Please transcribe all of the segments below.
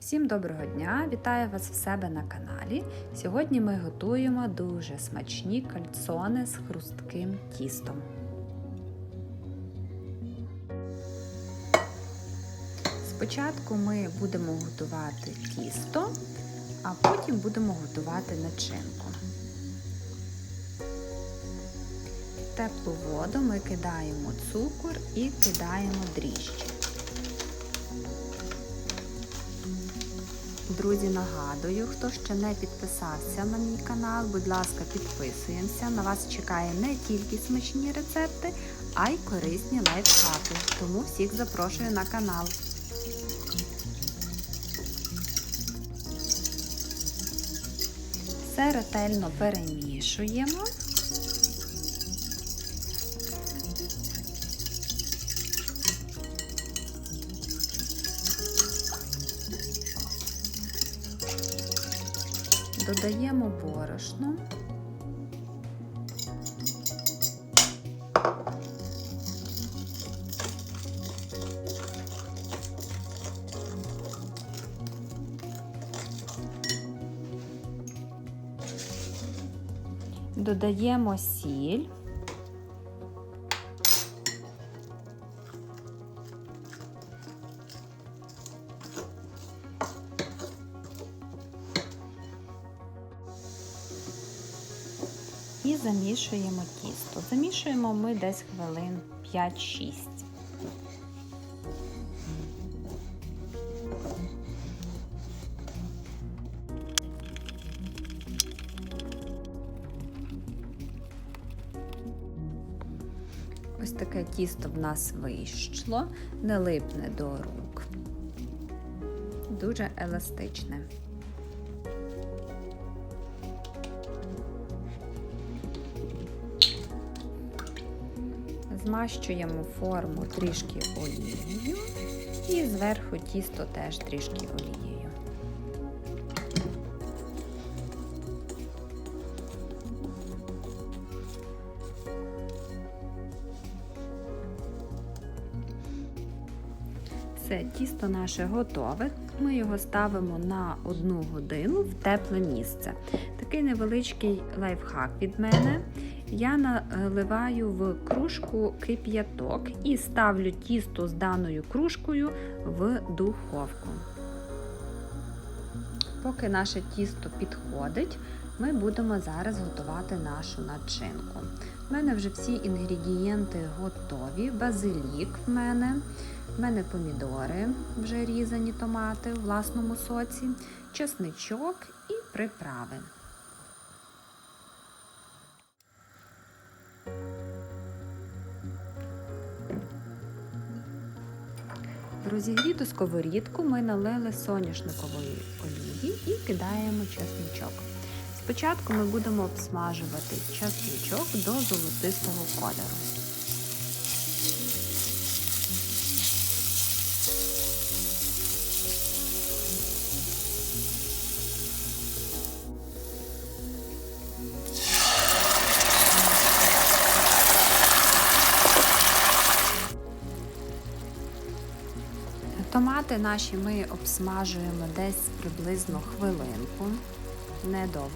Всім доброго дня! Вітаю вас в себе на каналі. Сьогодні ми готуємо дуже смачні кальцони з хрустким тістом. Спочатку ми будемо готувати тісто, а потім будемо готувати начинку. В теплу воду ми кидаємо цукор і кидаємо дріжджі. Друзі, нагадую, хто ще не підписався на мій канал, будь ласка, підписуємося. На вас чекає не тільки смачні рецепти, а й корисні лайфхаки. Тому всіх запрошую на канал. Все ретельно перемішуємо. Додаємо борошно. Додаємо сіль. І замішуємо тісто. Замішуємо ми десь хвилин 5-6. Ось таке тісто в нас вийшло, не липне до рук. Дуже еластичне. Змащуємо форму трішки олією і зверху тісто теж трішки олією. Все, тісто наше готове. Ми його ставимо на одну годину в тепле місце. Такий невеличкий лайфхак від мене. Я наливаю в кружку кип'яток і ставлю тісто з даною кружкою в духовку. Поки наше тісто підходить, ми будемо зараз готувати нашу начинку. У мене вже всі інгредієнти готові. Базилік в мене, в мене помідори, вже різані томати у власному соці, чесничок і приправи. Розігріту сковорідку ми налили соняшникової олії і кидаємо чесничок. Спочатку ми будемо обсмажувати чесничок до золотистого кольору. Томати наші ми обсмажуємо десь приблизно хвилинку, недовго.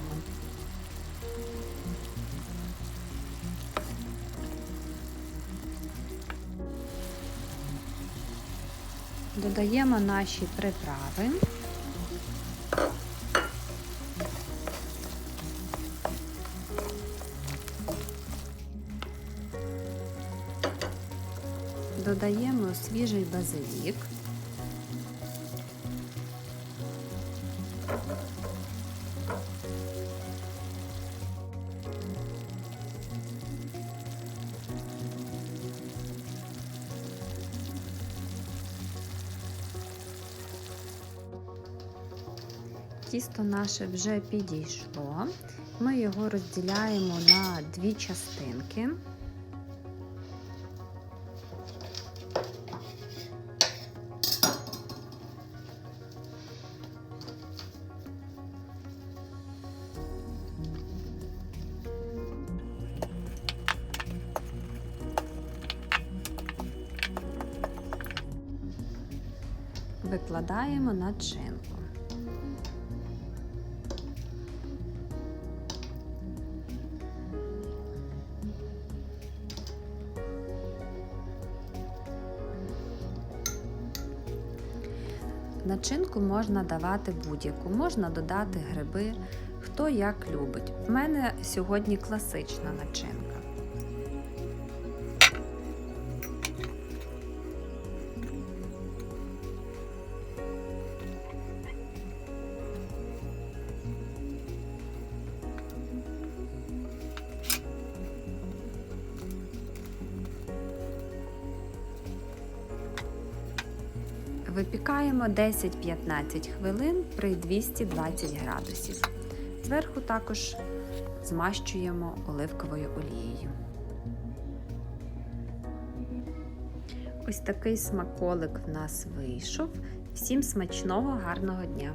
Додаємо наші приправи. Додаємо свіжий базилік. тісто наше вже підійшло. Ми його розділяємо на дві частинки. Викладаємо начинку. Начинку можна давати будь-яку, можна додати гриби, хто як любить. В мене сьогодні класична начинка. Випікаємо 10-15 хвилин при 220 градусів. Зверху також змащуємо оливковою олією. Ось такий смаколик в нас вийшов. Всім смачного, гарного дня!